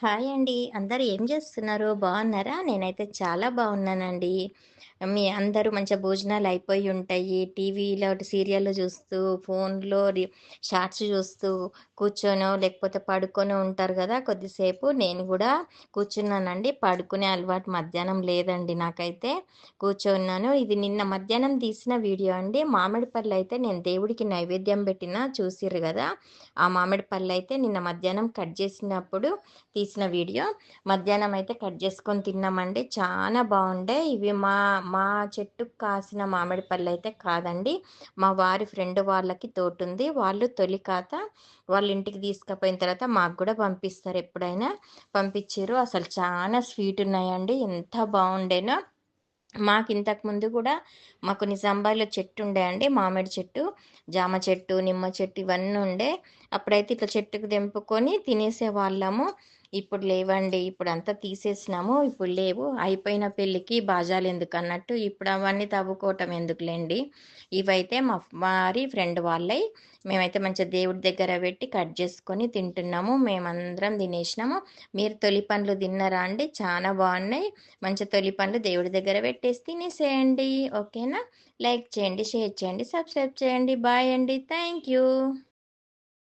Hi అండి. అందరు ఏం చేస్తున్నారు బాగున్నారా నేనైతే చాలా బాగున్నానండి మీ అందరూ మంచిగా భోజనాలు అయిపోయి ఉంటాయి. టీవీలో సీరియల్లో చూస్తూ ఫోన్‌లో రి షార్ట్స్ చూస్తూ కూర్చొనో, లేకపోతే పడుకొని ఉంటారు కదా కొద్దిసేపు నేను కూడా కూర్చున్నానండి. పడుకునే అలవాటు మధ్యాహ్నం లేదండి నాకైతే. కూర్చున్నాను. ఇది నిన్న మధ్యాహ్నం తీసిన వీడియో అండి. మామిడి అయితే నేను దేవుడికి నైవేద్యం పెట్టిన చూసిర్రు కదా ఆ మామిడి పళ్ళు అయితే నిన్న మధ్యాహ్నం కట్ చేసినప్పుడు తీసి తీసిన వీడియో. మధ్యాహ్నం అయితే కట్ చేసుకొని తిన్నామండి. చాలా బాగుండే ఇవి మా మా చెట్టుకు కాసిన మామిడి పళ్ళు అయితే కాదండి. మా వారి ఫ్రెండ్ వాళ్ళకి తోటుంది. వాళ్ళు తొలి ఖాతా వాళ్ళ ఇంటికి తీసుకపోయిన తర్వాత మాకు కూడా పంపిస్తారు ఎప్పుడైనా. పంపించారు అసలు చాలా స్వీట్ ఉన్నాయండి. ఎంత బాగుండేనో మాకు ఇంతకు ముందు కూడా మాకు చెట్టు ఉండే అండి. మామిడి చెట్టు, జామ చెట్టు, నిమ్మ చెట్టు ఇవన్నీ ఉండే. అప్పుడైతే ఇట్లా చెట్టుకు తెంపుకొని తినేసేవాళ్ళము. ఇప్పుడు లేవండి. ఇప్పుడు అంతా తీసేసినాము. ఇప్పుడు లేవు. అయిపోయిన పెళ్ళికి బాజాలు ఎందుకన్నట్టు ఇప్పుడు అవన్నీ తవ్వుకోవటం ఎందుకులేండి ఇవైతే మా వారి ఫ్రెండ్ వాళ్ళై మేమైతే మంచిగా దేవుడి దగ్గర పెట్టి కట్ చేసుకొని తింటున్నాము. మేమందరం తినేసినాము. మీరు తొలి పండ్లు తిన్నారా అండి? చాలా బాగున్నాయి మంచిగా తొలి పండ్లు దేవుడి దగ్గర పెట్టేసి తినేసేయండి. ఓకేనా? లైక్ చేయండి, షేర్ చేయండి, సబ్స్క్రైబ్ చేయండి. బాయ్ అండి. Thank you.